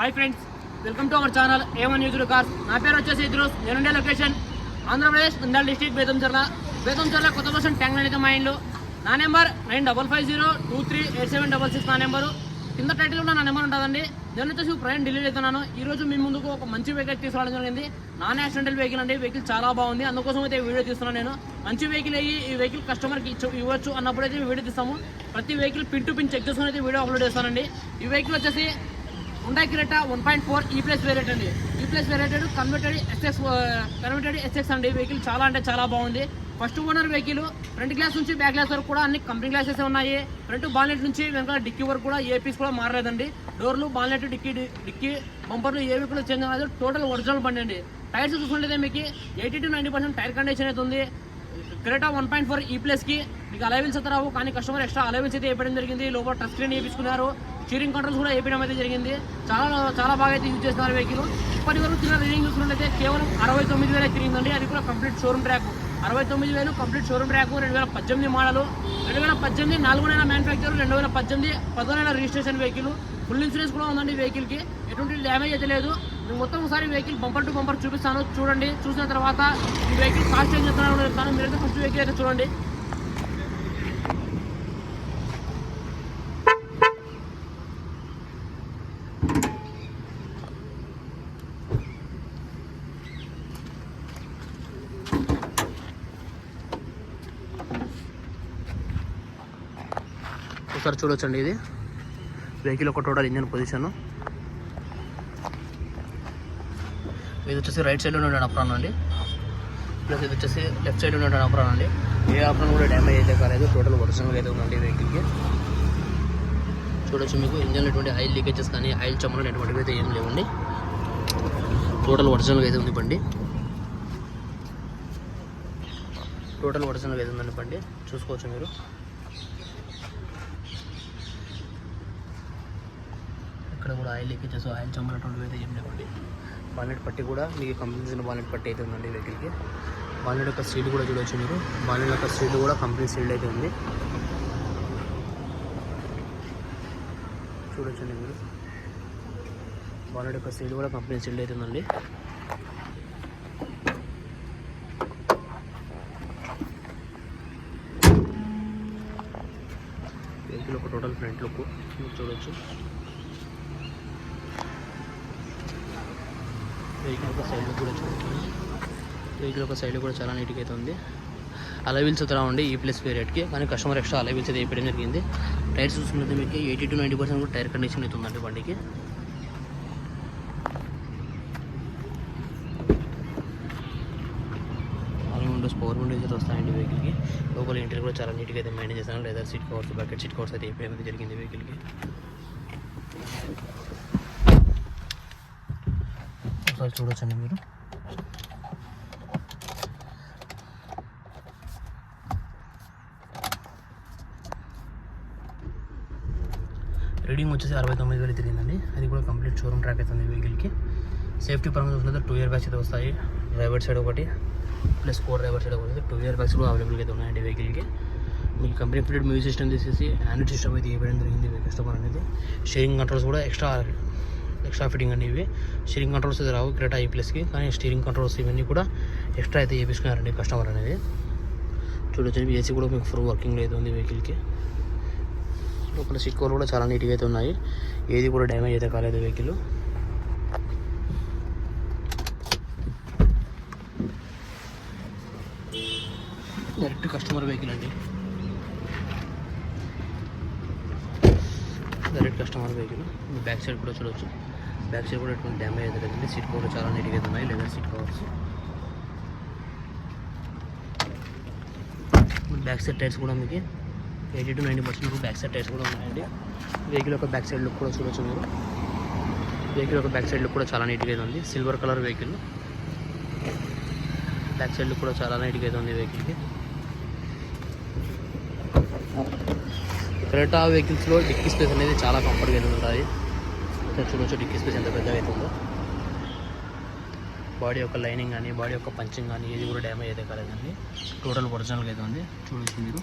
Hi friends welcome to our channel ఏమన్ news cars నా పేరు వచ్చేసి ఇద్రోస్ నేనుండే లొకేషన్ ఆంధ్రప్రదేశ్ నంద్యాల డిస్టిక్ బేతంచర్ల. బేతంచర్ల కొత్త బస్ ట్యాంక్ అయితే మా నా number nine double five zero two three eight seven double six నా నెంబరు. కింద టైటిల్ కూడా నా నెంబర్ ఉంటుందండి. నేను వచ్చేసి ప్రయాణం ఢిల్లీ అవుతున్నాను. ఈ రోజు మీ ముందుకు ఒక మంచి వెహికల్ తీసుకురావడం జరిగింది. నాన్ యాక్సిడెంటల్ వెహికల్ అండి. వెహికల్ చాలా బాగుంది. అందుకోసం అయితే వీడియో తీస్తున్నాను నేను. మంచి వెహికల్ అయ్యి ఈ వెహికల్ కస్టమర్కి ఇచ్చు ఇవ్వచ్చు అన్నప్పుడు అయితే వీడియో తీస్తాము. ప్రతి vehicle pin to pin check చేసుకుని అయితే వీడియో అప్లోడ్ చేస్తానండి. ఈ వెహికల్ వచ్చేసి ఉండా Creta one point four E plus variant అండి. E plus variated converted SX converted SX అండి. వెహికల్ uh, చాలా అంటే చాలా బాగుంది. First owner vehicle front glass నుంచి బ్యాక్ గ్లాస్ వరకు కూడా అన్ని కంపెనీ గ్లాసెస్ ఉన్నాయి. ఫ్రంట్ బాల్నెట్ నుంచి వెనకాల డిక్కీ వరకు కూడా ఏ పీస్ కూడా మారలేదండి. డోర్లు బాల్నెట్ డిక్కీ డిక్కీ బంపర్లు ఏవి కూడా చేంజ్ అవ్వలేదు. టోటల్ ఒరిజినల్ బండి అండి. టైర్స్ చూసుకుంటే మీకు eighty to ninety percent tyre condition అయితే ఉంది. Creta one point four E ప్లస్కి మీకు అలవెన్స్ అయితే రావు కానీ కస్టమర్ ఎక్స్ట్రా అలవెన్స్ అయితే ఇవ్వడం జరిగింది. లోపల టచ్ స్క్రీన్ వేయించుకున్నారు. స్టీరింగ్ కంట్రోల్స్ కూడా వేయడం అయితే జరిగింది. చాలా చాలా బాగా అయితే యూజ్ చేస్తున్నారు వెహికల్ ఇప్పటి వరకు తిన్న రేటింగ్ చూసుకున్నట్లయితే కేవలం అరవై తొమ్మిది వేలే తిరిగిందండి అది కూడా కంప్లీట్ షోరూమ్ ట్రాక్ అరవై తొమ్మిది వేలు కంప్లీట్ షోరూమ్ ట్రాక్ రెండు వేల పద్దెనిమిది మోడలు రెండు వేల పద్దెనిమిది నాలుగు నెలల మ్యానుఫ్యాక్చర్ రెండు వేల పద్దెనిమిది పదో రిజిస్ట్రేషన్ వెహికల్ ఫుల్ ఇన్సూరెన్స్ కూడా ఉందండి వెహికల్కి ఎటువంటి డ్యామేజ్ అయితే లేదు. నేను మొత్తం ఒకసారి వెహికల్ బంపర్ టు బంపర్ చూపిస్తాను. చూడండి. చూసిన తర్వాత ఈ వెహికల్ కాస్ట్ చేంజ్ చెప్తున్నాను చెప్తాను. మీరైతే ఫస్ట్ వెహికల్ అయితే చూడండి. ఒకసారి చూడొచ్చండి ఇది. వెహికల్ ఒక టోటల్ ఇంజన్ పొజిషన్ ఇది వచ్చేసి రైట్ సైడ్ ఉండే అప్రాన్ అండి. ప్లస్ ఇది వచ్చేసి లెఫ్ట్ సైడ్ ఉండే అప్రాన్ అండి. ఏ అప్రాన్ కూడా డ్యామేజ్ అయితే కాలేదు. టోటల్ ఒరిజినల్ అయితే ఉందండి వెహికల్కి చూడొచ్చు మీకు. ఇంజన్లో ఎటువంటి ఆయిల్ లీకేజెస్ కానీ ఆయిల్ చమ్మలు ఎటువంటివి అయితే ఏం లేవండి. టోటల్ ఒరిజినల్గా అయితే ఉంది బండి. టోటల్ ఒరిజినల్గా అయితే ఉందండి బండి. చూసుకోవచ్చు మీరు. ఇక్కడ కూడా ఆయిల్ లీకేజెస్ ఆయిల్ చమ్మలటువంటివి అయితే ఏం లేవండి. బాలెట్ పట్టి కూడా మీకు కంపెనీ బాలెట్ పట్టి అయితే ఉందండి వెహికల్కి బాలెట్ యొక్క సీట్ కూడా చూడవచ్చు మీరు. బాలెట్ యొక్క సీట్ కూడా కంపెనీ సీల్డ్ అయితే ఉంది. చూడొచ్చండి మీరు. బాలెట్ యొక్క సీట్ కూడా కంపెనీ సీల్డ్ అయితే ఉందండి. వెహికల్ ఒక టోటల్ ఫ్రంట్ లుక్ మీరు చూడొచ్చు. వెహికల్ ఒక సైడ్ కూడా చూడండి. వెహికల్ ఒక సైడ్ కూడా చాలా నీట్గా అయితే ఉంది. అలవిల్స్ అయితే రావండి ఈ ప్లస్ పీరియడ్కి కానీ కస్టమర్ ఎక్స్ట్రా అలవిల్స్ అయితే వేయడం జరిగింది. టైర్స్ చూసుకుంటే మీకు ఎయిటీ టు నైంటీ పర్సెంట్ కూడా టైర్ కండిషన్ అయితే ఉందండి బండికి. విండోస్ పవర్ విండోస్ అయితే వస్తాయండి వెహికల్కి లోపల ఇంటర్ కూడా చాలా నీట్గా అయితే మేనేజ్ చేస్తాను leather seat covers bucket seat covers అయితే వేయడం జరిగింది వెహికల్కి ఒకసారి చూడొచ్చండి మీరు. రీడింగ్ వచ్చేసి అరవై తొమ్మిది వేలు తిరిగిందండి. అది కూడా కంప్లీట్ షోరూమ్ ట్రాక్ అవుతుంది వెహికల్కి. సేఫ్టీ పరంగా చూసినట్టు టూ ఇయర్ బ్యాగ్స్ అయితే వస్తాయి. డ్రైవర్ సైడ్ ఒకటి ప్లస్ ఫోర్ డ్రైవర్ సైడ్ ఒకటి. టూ ఇయర్ బ్యాగ్స్ కూడా అవైలబుల్గా అయితే ఉన్నాయండి వెహికల్కి. మీకు కంపెనీ ఫిటెడ్ మ్యూజిక్ సిస్టమ్ తీసేసి ఆండ్రాయిడ్ సిస్టమ్ అయితే ఇవ్వడం జరిగింది కస్టమర్ అనేది. షేరింగ్ కంట్రోల్స్ కూడా ఎక్స్ట్రా ఎక్స్ట్రా ఫిట్టింగ్ అండి ఇవి స్టీరింగ్ కంట్రోల్స్ అయితే రావు క్రేటా ఈ ప్లస్కి కానీ స్టీరింగ్ కంట్రోల్స్ ఇవన్నీ కూడా ఎక్స్ట్రా అయితే చేపించుకున్నారండి కస్టమర్ అనేది. చూడొచ్చు ఏసీ కూడా మీకు ఫుల్ వర్కింగ్ అయితే ఉంది వెహికల్కి. లోపల సీట్ కూడా చాలా నీట్గా అయితే ఉన్నాయి. ఏది కూడా డ్యామేజ్ అయితే కాలేదు వెహికల్. డైరెక్ట్ కస్టమర్ వెహికల్ అండి. Direct customer vehicle back side కూడా చూడవచ్చు బ్యాక్ సైడ్ కూడా ఎటువంటి డ్యామేజ్ అయితే లేదండి. సీట్ కవర్ చాలా నీట్గా అయితే ఉన్నాయి. Leather seat covers back side tyres కూడా మీకు eighty to ninety percent back side tyres కూడా ఉన్నాయండి. వెహికల్ యొక్క బ్యాక్ సైడ్ లుక్ కూడా చూడొచ్చు మీరు. వెహికల్ యొక్క బ్యాక్ సైడ్ లుక్ కూడా చాలా నీట్గా అయితే ఉంది. Silver colour vehicle back side look కూడా చాలా నీట్గా ఉంది వెహికల్కి క్రెటా వెహికల్స్లో డిక్కీ స్పేస్ అనేది చాలా కంఫర్ట్గా ఉంటుంది. ఇక్కడ చూడొచ్చు డిక్కీ స్పేస్ ఎంత పెద్దగా అవుతుందో బాడీ యొక్క లైనింగ్ కానీ బాడీ యొక్క పంచింగ్ కానీ ఏది కూడా డ్యామేజ్ అయితే కాలేదండి. టోటల్ ఒరిజినల్గా అయితే ఉంది. చూడొచ్చు మీరు.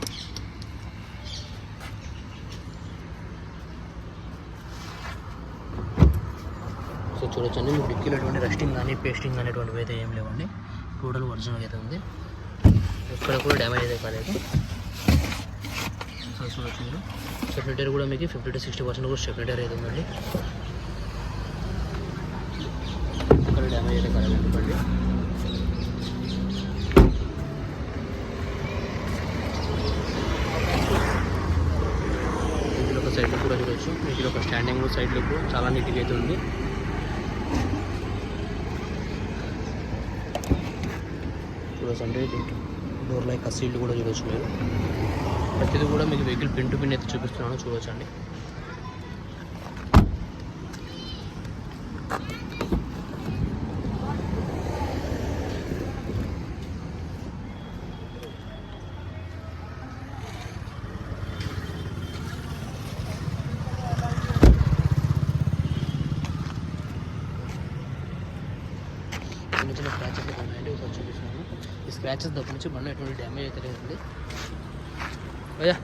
సో చూడొచ్చండి మీకు డిక్కీలో ఎటువంటి రస్టింగ్ కానీ పేస్టింగ్ అనేటువంటివి అయితే ఏం లేవండి. టోటల్ ఒరిజినల్ అయితే ఉంది. ఎక్కడ కూడా డ్యామేజ్ అయితే కాలేదు. చూడొచ్చు మీరు స్టెఫినిటర్ కూడా మీకు ఫిఫ్టీ టు సిక్స్టీ పర్సెంట్ కూడా స్టెఫినిటర్ అయితే ఉందండి. ఎక్కడ డ్యామేజ్ అయితే కాలేదండి బండి వీటిలో ఒక సైడ్లో కూడా చూడొచ్చు. వీటిలో ఒక స్టాండింగ్ సైడ్లో కూడా చాలా నీట్గా అయితే ఉంది. చూడొచ్చు అంటే డోర్ లైక్ సీట్లు కూడా చూడొచ్చు మీరు. ప్రతిదీ కూడా మీకు వెహికల్ పిన్ టు పిన్ అయితే చూపిస్తున్నాను చూడొచ్చు అండి చిన్న చిన్న స్క్రాచెస్ ఉన్నాయండి ఒకసారి చూపిస్తున్నాను. ఈ స్క్రాచెస్ దగ్గర నుంచి బండి ఎటువంటి డ్యామేజ్ అయితే లేదండి. Oh, అయ్యా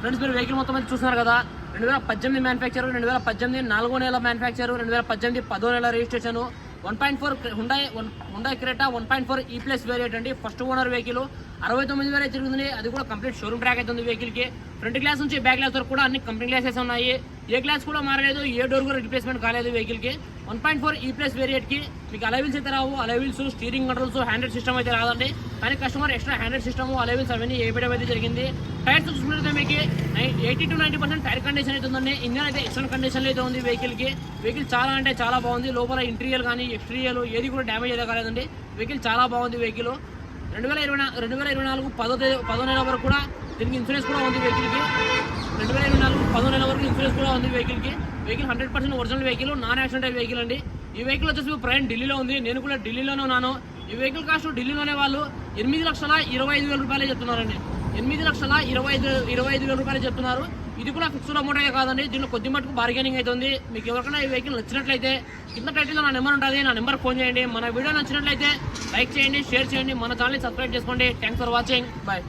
ఫ్రెండ్స్ మీరు వెహికల్ మొత్తం అయితే చూస్తున్నారు కదా. రెండు వేల పద్దెనిమిది మ్యానుఫ్యాక్చర్ రెండు వేల పద్దెనిమిది నాలుగో నెల మ్యానుఫ్యాక్చర్ రెండు వేల పద్దెనిమిది పదో నెల registration one point four Hyundai one Hyundai Creta one point four E plus variant అండి. ఫస్ట్ ఓనర్ వెహికల్ అరవై తొమ్మిది వేల తిరుగుతుంది అది కూడా కంప్లీట్ షోరూమ్ ట్రాక్ అయితే ఉంది వెహికల్కి ఫ్రంట్ గ్లాస్ నుంచి బ్యాక్ గ్లాస్ వరకు కూడా అన్ని కంపెనీ గ్లాసెస్ ఉన్నాయి. ఏ గ్లాస్ కూడా మారలేదు. ఏ డోర్ కూడా రిప్లేస్మెంట్ కాలేదు వెహికల్కి one point four E plus వేరియంట్కి మీకు అలవిల్స్ అయితే రావు. Alloy wheels steering controls Android system అయితే రాదండి. కానీ customer extra Android system alloy wheels అవన్నీ వేయడం అయితే జరిగింది. టైర్స్ చూసుకుంటే మీకు eighty to ninety percent tyre condition అయితే ఉందండి. ఇంజన్ అయితే ఎక్స్టర్నల్ కండిషన్ అయితే ఉంది వెహికల్కి వెహికల్ చాలా అంటే చాలా బాగుంది. లోపల ఇంటీరియర్ కానీ ఎక్స్టీరియర్ ఏది కూడా డ్యామేజ్ అయితే కాలేదండి. వెహికల్ చాలా బాగుంది వెహికల్ రెండు వేల ఇరవై రెండు వేల ఇరవై నాలుగు పదో తేదీ పదో నెల వరకు కూడా దీనికి ఇన్సూరెన్స్ కూడా ఉంది వెహికల్కి రెండు వేల ఇరవై నాలుగు పదో నెల ఇన్సూరెన్స్ కూడా ఉంది వెహికల్కి vehicle hundred percent original vehicle non accident vehicle అండి. ఈ వెహికల్ వచ్చేసి ప్రయాణం ఢిల్లీలో ఉంది. నేను కూడా ఢిల్లీలోనే ఉన్నాను. ఈ వెహికల్ కాస్ట్ ఢిల్లీలోనే వాళ్ళు ఎనిమిది లక్షల ఇరవై ఐదు వేల రూపాయలే చెప్తున్నారండి. ఎనిమిది లక్షల ఇరవై ఐదు ఇరవై ఐదు వేల రూపాయలు చెప్తున్నారు. ఇది కూడా ఫిక్స్డ్ అమౌంట్ కాదండి. దీనిలో కొద్ది మటుకు బార్గెనింగ్ అవుతుంది మీకు ఎవరికైనా ఈ వెహికల్ నచ్చినట్లయితే కింద టైటిల్లో నా నెంబర్ ఉంటుంది. నా నెంబర్ ఫోన్ చేయండి. మన వీడియో నచ్చినట్లయితే లైక్ చేయండి షేర్ చేయండి. మన ఛానల్ని సబ్స్క్రైబ్ చేసుకోండి. Thanks for watching bye